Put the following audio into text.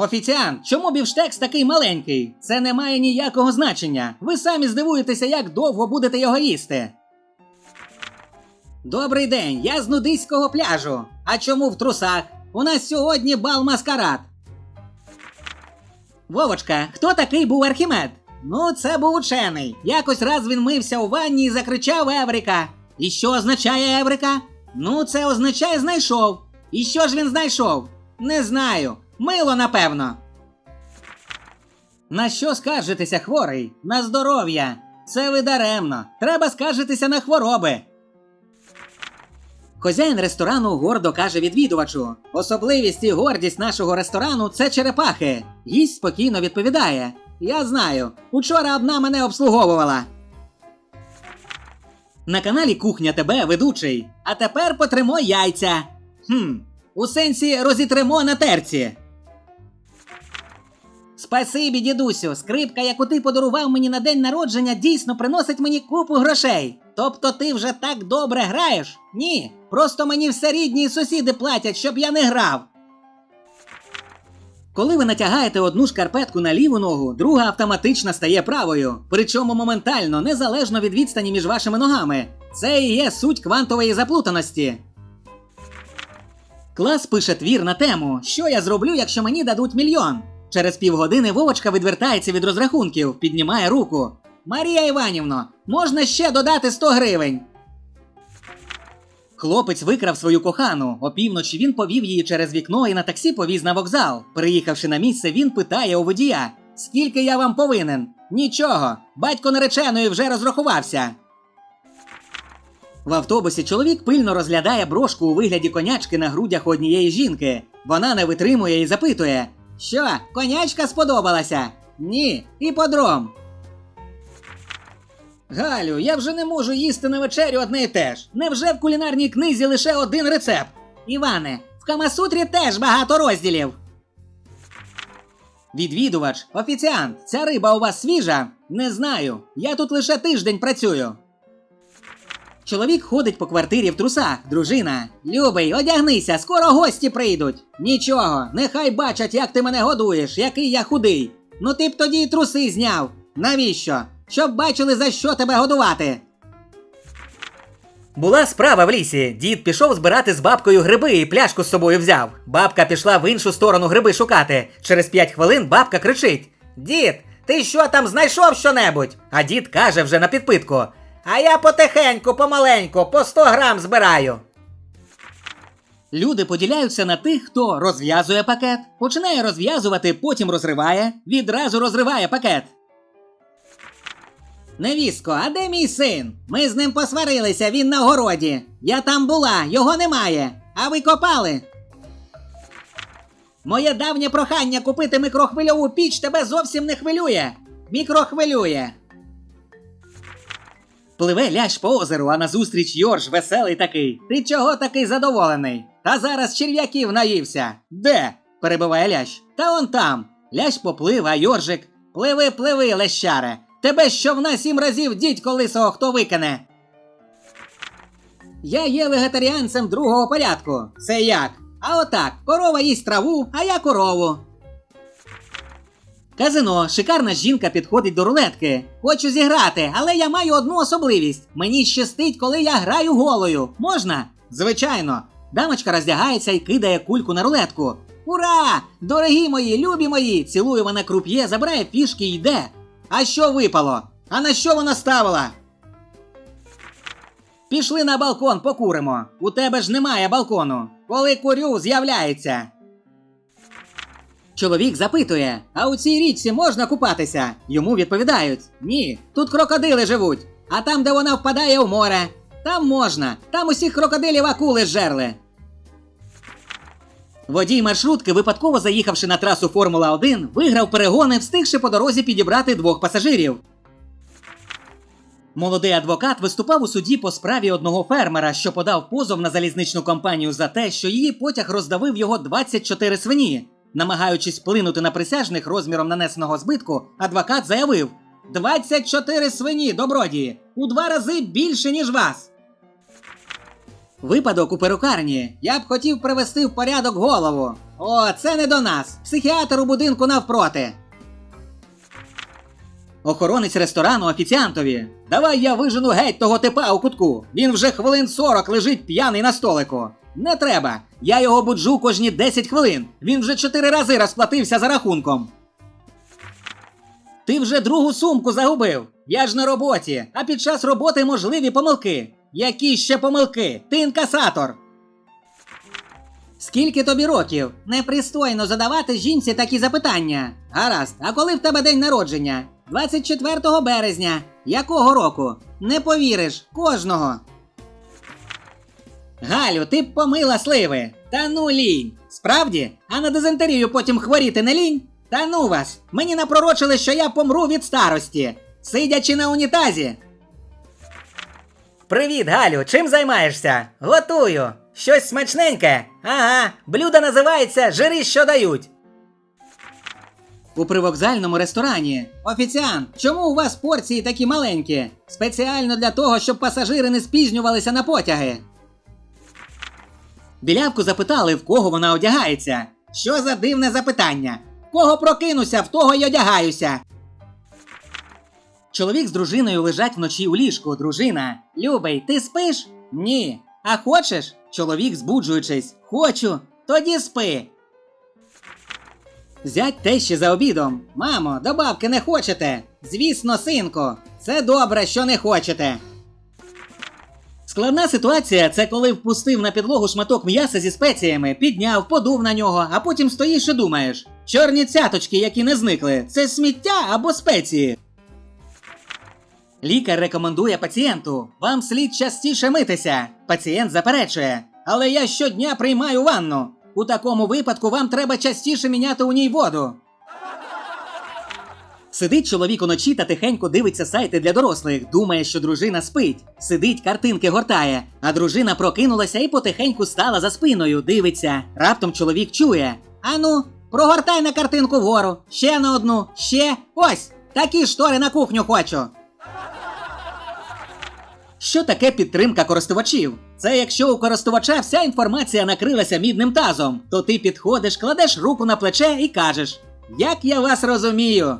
Офіціант, чому бівштекс такий маленький? Це не має ніякого значення. Ви самі здивуєтеся, як довго будете його їсти. Добрий день, я з нудиського пляжу. А чому в трусах? У нас сьогодні бал маскарад. Вовочка, хто такий був Архімед? Ну, це був учений. Якось раз він мився у ванні і закричав Еврика. І що означає Еврика? Ну, це означає знайшов. І що ж він знайшов? Не знаю. Мило, напевно. На що скаржитеся, хворий? На здоров'я. Це ви даремно. Треба скаржитися на хвороби. Хозяїн ресторану гордо каже відвідувачу: особливість і гордість нашого ресторану це черепахи. Гість спокійно відповідає: Я знаю, учора одна мене обслуговувала. На каналі Кухня ТБ ведучий. А тепер потримо яйця. Хм, у сенсі розітримо на терці. Спасибі, дідусю, скрипка, яку ти подарував мені на день народження, дійсно приносить мені купу грошей. Тобто ти вже так добре граєш? Ні. Просто мені все рідні і сусіди платять, щоб я не грав. Коли ви натягаєте одну шкарпетку на ліву ногу, друга автоматично стає правою, причому моментально, незалежно від відстані між вашими ногами. Це і є суть квантової заплутаності. Клас пише твір на тему, що я зроблю, якщо мені дадуть мільйон. Через півгодини Вовочка відвертається від розрахунків, піднімає руку. Марія Іванівно, можна ще додати 100 гривень. Хлопець викрав свою кохану. Опівночі він повів її через вікно і на таксі повіз на вокзал. Приїхавши на місце, він питає у водія: Скільки я вам повинен? Нічого. Батько нареченої вже розрахувався. В автобусі чоловік пильно розглядає брошку у вигляді конячки на грудях однієї жінки. Вона не витримує і запитує: Що, конячка сподобалася? Ні, іподром. Галю, я вже не можу їсти на вечерю одне і те ж. Невже в кулінарній книзі лише один рецепт? Іване, в Камасутрі теж багато розділів. Відвідувач, офіціант, ця риба у вас свіжа? Не знаю. Я тут лише тиждень працюю. Чоловік ходить по квартирі в трусах, дружина. Любий, одягнися, скоро гості прийдуть. Нічого, нехай бачать, як ти мене годуєш, який я худий. Ну ти б тоді й труси зняв. Навіщо? Щоб бачили, за що тебе годувати. Була справа в лісі. Дід пішов збирати з бабкою гриби і пляшку з собою взяв. Бабка пішла в іншу сторону гриби шукати. Через п'ять хвилин бабка кричить: Дід, ти що там знайшов щонебудь? А дід каже вже на підпитку: А я потихеньку, помаленьку, по 100 грам збираю. Люди поділяються на тих, хто розв'язує пакет, починає розв'язувати, потім розриває, відразу розриває пакет. Невістко, а де мій син? Ми з ним посварилися, він на городі. Я там була, його немає. А ви копали? Моє давнє прохання купити мікрохвильову піч тебе зовсім не хвилює. Мікрохвилює. Пливе лящ по озеру, а назустріч Йорж веселий такий. Ти чого такий задоволений? Та зараз черв'яків наївся. Де? перебиває лящ. Та он там. Лящ поплив, а Йоржик. Пливи, пливи, лещаре. Тебе щовна сім разів дідько лисого хто викине. Я є вегетаріанцем другого порядку. Це як? А отак, корова їсть траву, а я корову. Казино, шикарна жінка підходить до рулетки. Хочу зіграти, але я маю одну особливість. Мені щастить, коли я граю голою. Можна? Звичайно. Дамочка роздягається і кидає кульку на рулетку. Ура! Дорогі мої, любі мої! Цілує вона круп'є, забирає фішки і йде. А що випало? А на що вона ставила? Пішли на балкон, покуримо. У тебе ж немає балкону. Коли курю, з'являється. Чоловік запитує: А у цій річці можна купатися? Йому відповідають: Ні, тут крокодили живуть. А там, де вона впадає у море, там можна. Там усіх крокодилів акули зжерли. Водій маршрутки, випадково заїхавши на трасу Формула 1, виграв перегони, встигши по дорозі підібрати двох пасажирів. Молодий адвокат виступав у суді по справі одного фермера, що подав позов на залізничну компанію за те, що її потяг роздавив його 24 свині. Намагаючись вплинути на присяжних розміром нанесеного збитку, адвокат заявив: 24 свині, добродії, у два рази більше, ніж вас. Випадок у перукарні. Я б хотів привести в порядок голову. О, це не до нас. Психіатр у будинку навпроти. Охоронець ресторану офіціантові. Давай я вижену геть того типа у кутку. Він вже хвилин 40 лежить п'яний на столику. Не треба. Я його буджу кожні 10 хвилин. Він вже 4 рази розплатився за рахунком. Ти вже другу сумку загубив. Я ж на роботі, а під час роботи можливі помилки. Які ще помилки? Ти інкасатор. Скільки тобі років? Непристойно задавати жінці такі запитання. Гаразд, а коли в тебе день народження? 24 березня. Якого року? Не повіриш, кожного. Галю, ти б помила сливи. Та ну лінь. Справді? А на дизентерію потім хворіти не лінь? Та ну вас. Мені напророчили, що я помру від старості, сидячи на унітазі. Привіт, Галю, чим займаєшся? Готую. Щось смачненьке. Ага, блюдо називається Жири, що дають. У привокзальному ресторані. Офіціант, чому у вас порції такі маленькі? Спеціально для того, щоб пасажири не спізнювалися на потяги. Білявку запитали, в кого вона одягається. Що за дивне запитання? В кого прокинуся, в того й одягаюся. Чоловік з дружиною лежать вночі у ліжку. Дружина. Любий, ти спиш? Ні. А хочеш? Чоловік, збуджуючись. Хочу. Тоді спи. Зять тещі за обідом. Мамо, до бабки не хочете? Звісно, синку. Це добре, що не хочете. Складна ситуація це коли впустив на підлогу шматок м'яса зі спеціями, підняв, подув на нього, а потім стоїш і думаєш: чорні цяточки, які не зникли, це сміття або спеції. Лікар рекомендує пацієнту: вам слід частіше митися. Пацієнт заперечує, але я щодня приймаю ванну. У такому випадку вам треба частіше міняти у ній воду. Сидить чоловік уночі та тихенько дивиться сайти для дорослих, думає, що дружина спить. Сидить, картинки гортає, а дружина прокинулася і потихеньку стала за спиною, дивиться. Раптом чоловік чує: Ану, прогортай на картинку вгору, ще на одну, ще. Ось! Такі штори на кухню хочу. Що таке підтримка користувачів? Це якщо у користувача вся інформація накрилася мідним тазом, то ти підходиш, кладеш руку на плече і кажеш: Як я вас розумію,